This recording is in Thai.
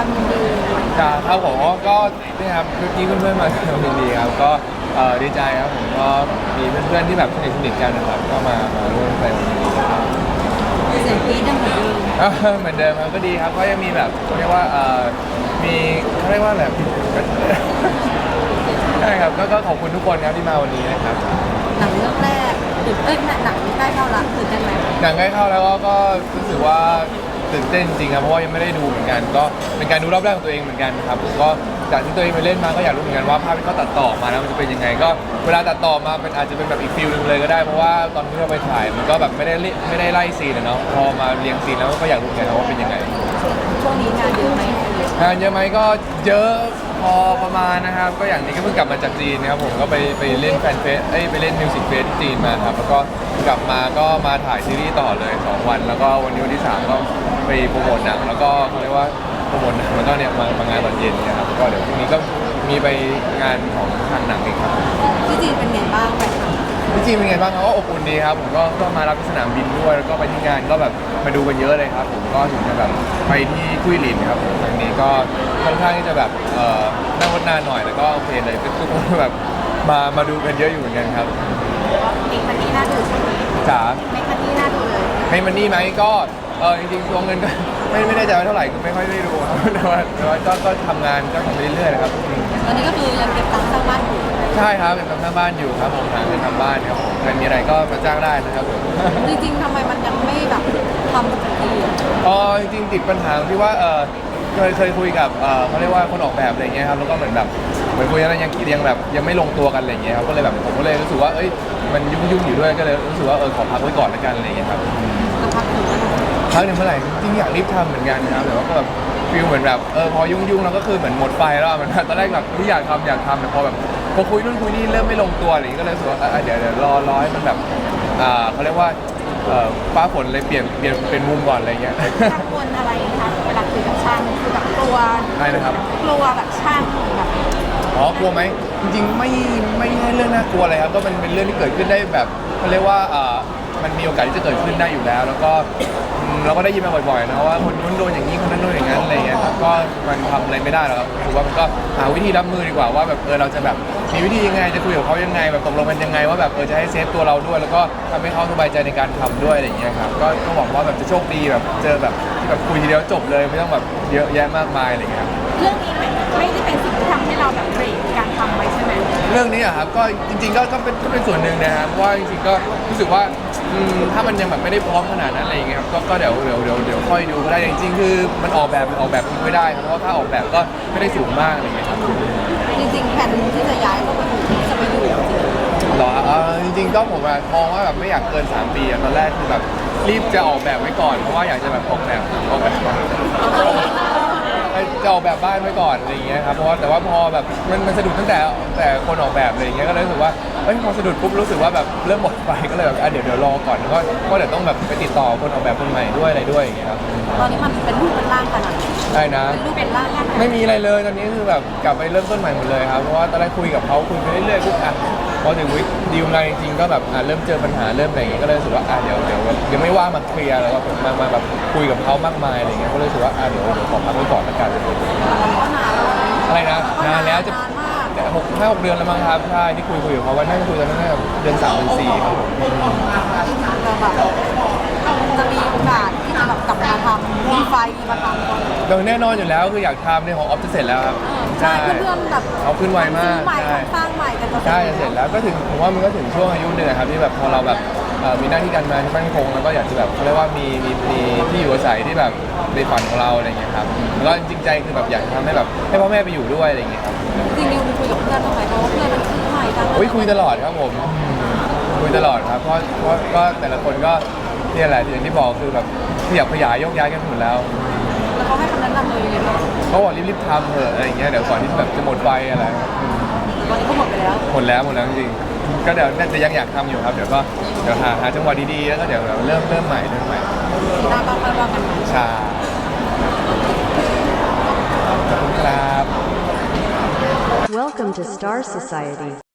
ครับเมื่อกี้เพื่อนๆมาแสดงความยินดีครับก็เอ่อดีใจครับผมก็มีเพื่อนๆที่แบบสนิทสนิทกันนะครับก็มามาร่วมแสดงความยินดีครับเสียงกรี๊ดดังเหมือนเดิมก็เหมือนเดิมครับก็ดีครับก็ยังมีแบบเรียกว่าเอ่อมีเขาเรียกว่าอะไรก็ใช่ครับก็ก็ขอบคุณทุกคนครับที่มาวันนี้นะครับ หนังเรื่องแรกตื่นเอ้ยหนังใกล้เข้าละตื่นเต้นไหม หนังใกล้เข้าแล้วก็ก็รู้สึกว่า ตื่นเต้นจริงครับเพราะว่ายังไม่ได้ดูเหมือนกัน ก็เป็นการดูรอบแรกของตัวเองเหมือนกันครับก็จากที่ตัวเองไปเล่นมาก็อยากรู้เหมือนกันว่าภาพที่เขาตัดต่อมาแล้วมันจะเป็นยังไง ก็เวลาตัดต่อมาเป็นอาจจะเป็นแบบอีกฟิลนึงเลยก็ได้เพราะว่าตอนที่เราไปถ่ายมันก็แบบไม่ได้เล่ไม่ได้ไล่ซีนอะเนาะพอมาเรียงซีนแล้วก็อยากรู้เหมือนกันว่าเป็นยังไงช่วงนี้งานเยอะไหมงานเยอะไหมก็เยอะพอประมาณนะครับ ก็อย่างนี้ก็เพิ่งกลับมาจากจีนนะครับผมก็ไปไปเล่นแฟนเฟสเอ้ยไปเล่นมิวสิกเฟสที่จีนมาครับแล้วก็กลับมาก็มาถ่ายซีรีส์ต่อเลย 2 วัน แล้วก็วันนี้วันที่ 3 ก็ ไปโปรโมทหนังแล้วก็เขาเรียกว่าโปรโมทหนังแล้วก็เนี่ยมามางานตอนเย็นเนะครับก็เดี๋ยวพรุ่งนี้ก็มีไปงานของทางหนังอีกครับที่จีนเป็นไงบ้างไปทที่จีนเป็นไงบ้างครับก็อบอุ่นดีครับผมก็ก็มารับที่สนามบินด้วยแล้วก็ไปที่งานก็แบบมาดูกันเยอะเลยครับ ผมก็ถึงจะแบบไปที่คุยลินครับผมครั้งนี้ก็ค่อนข้างที่จะแบบเอ่อนั่งรถนานหน่อยแล้วก็โอเคเลยทุกคนแบบมามาดูกันเยอะอยู่เหมือนกันครับำเมคันนี้น่าดูใช่ไหมจ๋าเมคันนี้น่าดูเลยให้มันนี่ไหมก็ เออจริงๆตัวเงินก็ ไม่ไม่แน่ใจว่าเท่าไหร่ก็ไม่ค่อยได้ดูครับแต่ว่าแต่ว่าก็ก็ทำงานก็ทำไปเรื่อยๆนะครับตอนนี้ก็คือยังเก็บตังค์สร้างบ้านอยู่ใช่ครับเป็นทำหน้าบ้านอยู่ครับผมหาเงินทำบ้านครับผมใครมีอะไรก็มาจ้างได้นะครับผม จริงๆทำไมมันยังไม่แบบทำสักทีอะอ๋อจริงๆติดปัญหาที่ว่าเออเคยเคยคุยกับเออเขาเรียกว่าคนออกแบบอะไรเงี้ยครับแล้วก็เหมือนแบบเหมือนคุยแล้วยังคิดยังแบบยังไม่ลงตัวกันอะไรเงี้ยครับก็เลยแบบผมก็เลยรู้สึกว่าเอ้ยมันยุ่งยุ่งๆอยู่ด้วยก็เลยรู้สึกว่าเออขอพักไว้ก่อนละกันอะไรเงี้ยครับ สักพักหนึ่งแล้วนะ พักหนึ่งเมื่อไหร่จริงๆอยากรีบทำเหมือนกันนะครับแต่ว่าก็แบบฟิลเหมือนแบบเออพอยุ่งยุ่งๆแล้วก็คือเหมือนหมดไฟแล้วอะมัน ตอนแรกแบบที่อยากทำอยากทำแต่พอแบบพอคุยนู่นคุยนี่เริ่มไม่ลงตัวอะไรอย่างเงี้ยก็เลยรู้สึกว่าเออเดี๋ยวเดี๋ยวรอรอให้มันแบบอ่าเขาเรียกว่าเอ่อฟ้าฝนเลยเปลี่ยนเปลี่ยนเป็นมุมก่อนอะไรเงี้ยกังวลอะไรคะเวลาคุยกับช่างคือแบบกลัวใช่นะครับ กลัวแบบช่างแบบอ๋อกลัวไหมจริงๆไม่ไม่ใช่เรื่องน่ากลัวอะไรครับก็มันเป็นเรื่องที่เกิดขึ้นได้แบบเขาเรียกว่าอ่า มันมีโอกาสที่จะเกิดขึ้นได้อยู่แล้ว แล้วก็อืมเราก็ได้ยินมาบ่อยๆนะว่าคนนู้นโดนอย่างนี้คนนั้นโดนอย่างนั้นอะไรเงี้ยครับก็มันทำอะไรไม่ได้หรอกครับถือว่ามันก็หาวิธีรับมือดีกว่าว่าแบบเออเราจะแบบมีวิธียังไงจะคุยกับเขายังไงแบบตกลงกันยังไง ว่าแบบเออจะให้เซฟตัวเราด้วย แล้วก็ทำให้เขาสบายใจในการทำด้วยอะไรเงี้ยครับก็ก็หวังว่าแบบจะโชคดีแบบเจอแบบที่แบบคุยทีเดียวจบเลยไม่ต้องแบบเยอะแยะมากมายอะไรเงี้ยครับ เรื่องนี้ไม่ไม่ได้เป็นสิ่งที่ทำให้เราแบบเบรก เรื่องนี้อะครับก็จริงๆก็ก็เป็นก็เป็นส่วนหนึ่งนะครับเพราะว่าจริงๆก็รู้สึกว่าอืมถ้ามันยังแบบไม่ได้พร้อมขนาดนั้นอะไรอย่างเงี้ยครับก็ก็เดี๋ยวเดี๋ยวเดี๋ยวเดี๋ยวค่อยดูก็ได้แต่จริงๆคือมันออกแบบมันออกแบบไม่ได้ครับเพราะว่าถ้าออกแบบก็ไม่ได้สูงมากอะไรอย่างเงี้ยครับ จริงๆแผนที่จะย้ายเข้าไปอยู่ที่จะไปอยู่จริงหรอเออจริงๆก็ผมอะมองว่าแบบไม่อยากเกิน 3 ปีอะตอนแรกคือแบบรีบจะออกแบบไว้ก่อนเพราะว่าอยากจะแบบออกแบบออกแบบก่ อนจะออกแบบบ้านไว้ก่อนอะไรอย่างเงี้ยครับเพราะว่าแต่ว่าพอแบบมันมันสะดุดตั้งแต่แต่คนออกแบบอะไรอย่างเงี้ยก็เลยรู้สึกว่า อ้ยพอสะดุดปุ๊บรู้สึกว่าแบบเริ่มหมดไฟก็เลยแบบอะเดี๋ยวเดี๋ยวรอก่อนก็ก็เดี๋ยวต้องแบบไปติดต่อคนออกแบบคนใหม่ด้วยอะไรด้วยอย่างเงี้ยครับตอนนี้มันเป็นรูปเป็นร่างขนาดไหนได้นะ เป็นรูปเป็นร่างขนาดไหนไม่มีอะไรเลยตอนนี้คือแบบกลับไปเริ่มต้นใหม่หมดเลยครับเพราะว่าตอนแรกคุยกับเขาคุยไปเรื่อยๆปุ๊บอะพอถึงวิดีลงานจริงๆก็แบบอะเริ่มเจอปัญหาเริ่มอะไรอย่างเงี้ยก็เลยรู้สึกว่าอะเดี๋ยวเดี๋ยวยังไม่ว่างมาเคลียร์แล้วก็แบบมามาแบบคุยกับเขามากมายอะไรเงี้ยก็เลยรู้สึกว่าอะเดี๋ยวเดี๋ยวขอพักไว้ก่อนละกันมันก็นานแล้วอะไรนะนานแล้วจะนานมากแต่ หกห้าหกเดือนแล้วมั้งครับใช่ที่คุยคุยกับเขาว่าน่าจะคุยกันตั้งแต่เดือนสามเดือนสี่ครับผมเราแบบจะมีโอกาสที่จะแบบกลับมาทำมีไฟมาทำก่อนโดยแน่นอนอยู่แล้วคืออยากทำในของออฟจะเสร็จแล้วครับใช่เพื่อนๆแบบเขาขึ้นไวมากซื้อใหม่ใช่สร้างใหม่กันจะใช่จะเสร็จแล้วก็ถึงผมว่ามันก็ถึงช่วงอายุหนึ่งอะครับที่แบบพอเราแบบเอ่อมีหน้าที่การงานที่มั่นคงแล้วก็อยากจะแบบเขาเรียกว่ามีมีมีที่อยู่อาศัยที่แบบในฝันของเราอะไรอย่างเงี้ยครับแล้วก็จริงใจคือแบบอยากจะทำให้แบบให้พ่อแม่ไปอยู่ด้วยอะไรอย่างเงี้ยครับจริง อใหม่กันโอ้ยคุยตลอดครับผม คุยตลอดครับเพราะเพราะก็แต่ละคนก็เนี่ยแหละอย่างที่บอกคือแบบขยับขยายโยกย้ายกันหมดแล้วแล้วเขาให้คำแนะนำเลยยังไงบ้างเขาบอกรีบๆทำเถอะอะไรอย่างเงี้ยเดี๋ยวก่อนที่แบบจะหมดไฟอะไรตอนนี้ก็หมดไปแล้ว หมดแล้วหมดแล้วจริงๆก็เดี๋ยวน่าจะยังอยากทำอยู่ครับเดี๋ยวก็เดี๋ยวหาหาจังหวะดีๆแล้วก็เดี๋ยวเริ่มเริ่มใหม่เริ่มใหม่ปีหน้าก็ค่อยว่ากันใหม่ใช่ขอบคุณครับ Welcome to Star Society.